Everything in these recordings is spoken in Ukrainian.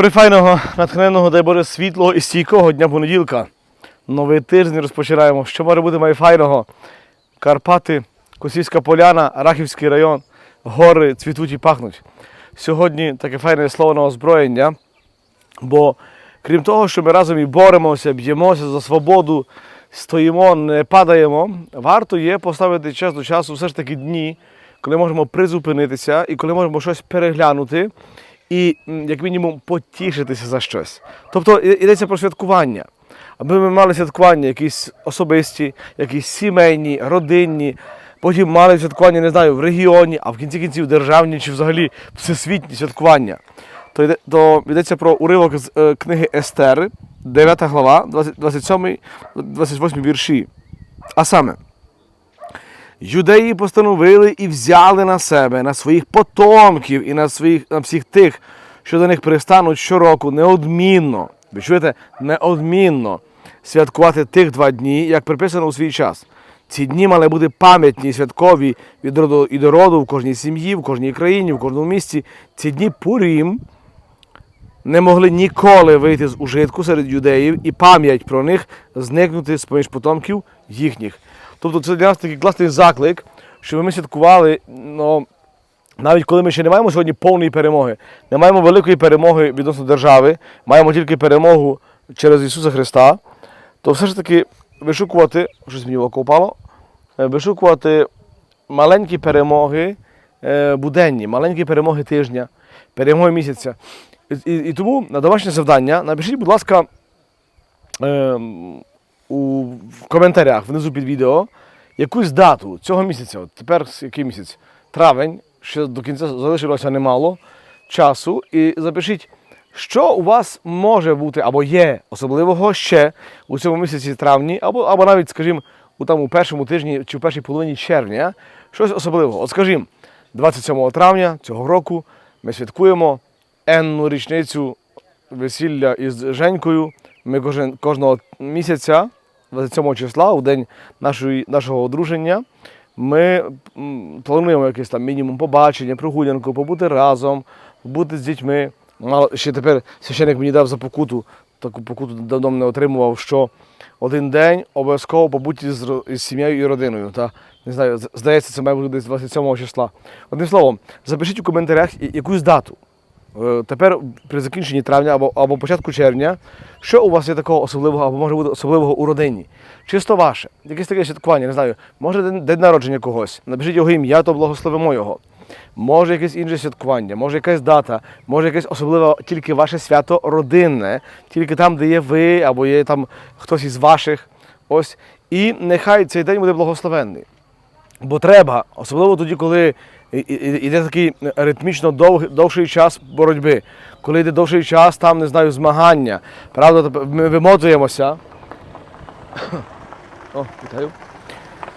Прифайного, натхненного, дай Боже, світлого і стійкого дня понеділка. Новий тиждень розпочинаємо. Що може бути майфайного? Карпати, Косівська поляна, Рахівський район, гори цвітуть і пахнуть. Сьогодні таке файне слово на озброєння, бо крім того, що ми разом і боремося, б'ємося за свободу, стоїмо, не падаємо, варто є поставити час до часу все ж таки дні, коли можемо призупинитися і коли можемо щось переглянути і, як мінімум, потішитися за щось. Тобто йдеться про святкування. Аби ми мали святкування якісь особисті, якісь сімейні, родинні, потім мали святкування, не знаю, в регіоні, а в кінці кінців державні чи взагалі всесвітні святкування. То, йде, то йдеться про уривок з е, книги Естери, 9 глава, 27, 28 вірші. А саме, Юдеї постановили і взяли на себе, на своїх потомків і на, своїх, на всіх тих, що до них пристануть щороку неодмінно, ви чуєте, неодмінно святкувати тих два дні, як приписано у свій час. Ці дні мали бути пам'ятні святкові від роду і до роду в кожній сім'ї, в кожній країні, в кожному місті. Ці дні Пурім не могли ніколи вийти з ужитку серед юдеїв і пам'ять про них зникнути з поміж потомків їхніх. Тобто це для нас такий класний заклик, щоб ми святкували, ну, навіть коли ми ще не маємо сьогодні повної перемоги, не маємо великої перемоги відносно держави, маємо тільки перемогу через Ісуса Христа, то все ж таки вишукувати, щось мені в око впало, е, вишукувати маленькі перемоги е, буденні, маленькі перемоги тижня, перемоги місяця. І, і, тому на домашнє завдання напишіть, будь ласка, е, у, в коментарях внизу під відео якусь дату цього місяця. От тепер який місяць? Травень, ще до кінця залишилося немало часу. І запишіть, що у вас може бути або є особливого ще у цьому місяці травні, або, або навіть, скажімо, у, там, у першому тижні чи в першій половині червня, щось особливого. От скажімо, 27 травня цього року ми святкуємо енну річницю весілля із Женькою. Ми кожен, кожного місяця, 27 числа, у день нашої, нашого одруження, ми плануємо якийсь там мінімум побачення, прогулянку, побути разом, побути з дітьми. Мало- Ще тепер священик мені дав за покуту, таку покуту давно не отримував, що один день обов'язково побути ро- із сім'єю і родиною. Та, не знаю, здається, це має бути десь 27 числа. Одним словом, запишіть у коментарях якусь дату. Е, Тепер при закінченні травня або, або початку червня, що у вас є такого особливого, або може бути особливого у родині? Чисто ваше, якесь таке святкування, не знаю, може день, день народження когось, напишіть його ім'я, то благословимо його. Може якесь інше святкування, може якась дата, може якесь особливе тільки ваше свято родинне, тільки там, де є ви, або є там хтось із ваших. Ось. І нехай цей день буде благословенний. Бо треба, особливо тоді, коли йде такий ритмічно довгий, довший час боротьби, коли йде довший час, там, не знаю, змагання. Правда, ми вимотуємося. О, вітаю.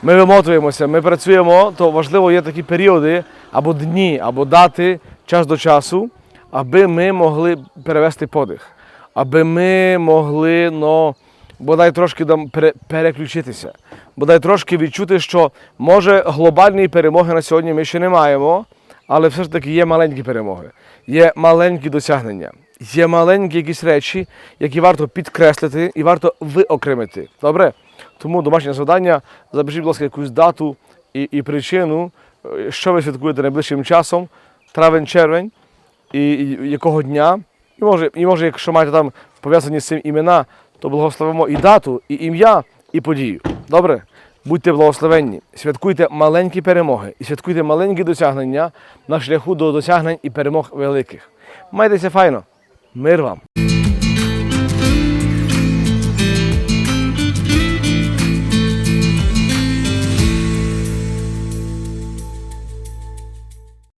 Ми вимотуємося, ми працюємо, то важливо є такі періоди, або дні, або дати час до часу, аби ми могли перевести подих, аби ми могли, ну, бодай трошки там переключитися, бодай трошки відчути, що може глобальної перемоги на сьогодні ми ще не маємо, але все ж таки є маленькі перемоги, є маленькі досягнення, є маленькі якісь речі, які варто підкреслити і варто виокремити. Добре? Тому домашнє завдання, запишіть, будь ласка, якусь дату і, і причину, е, що ви святкуєте найближчим часом, травень-червень, і, і якого дня. І може, і може, якщо маєте там пов'язані з цим імена, то благословимо і дату, і ім'я, і подію. Добре? Будьте благословенні, святкуйте маленькі перемоги і святкуйте маленькі досягнення на шляху до досягнень і перемог великих. Майтеся файно. Мир вам!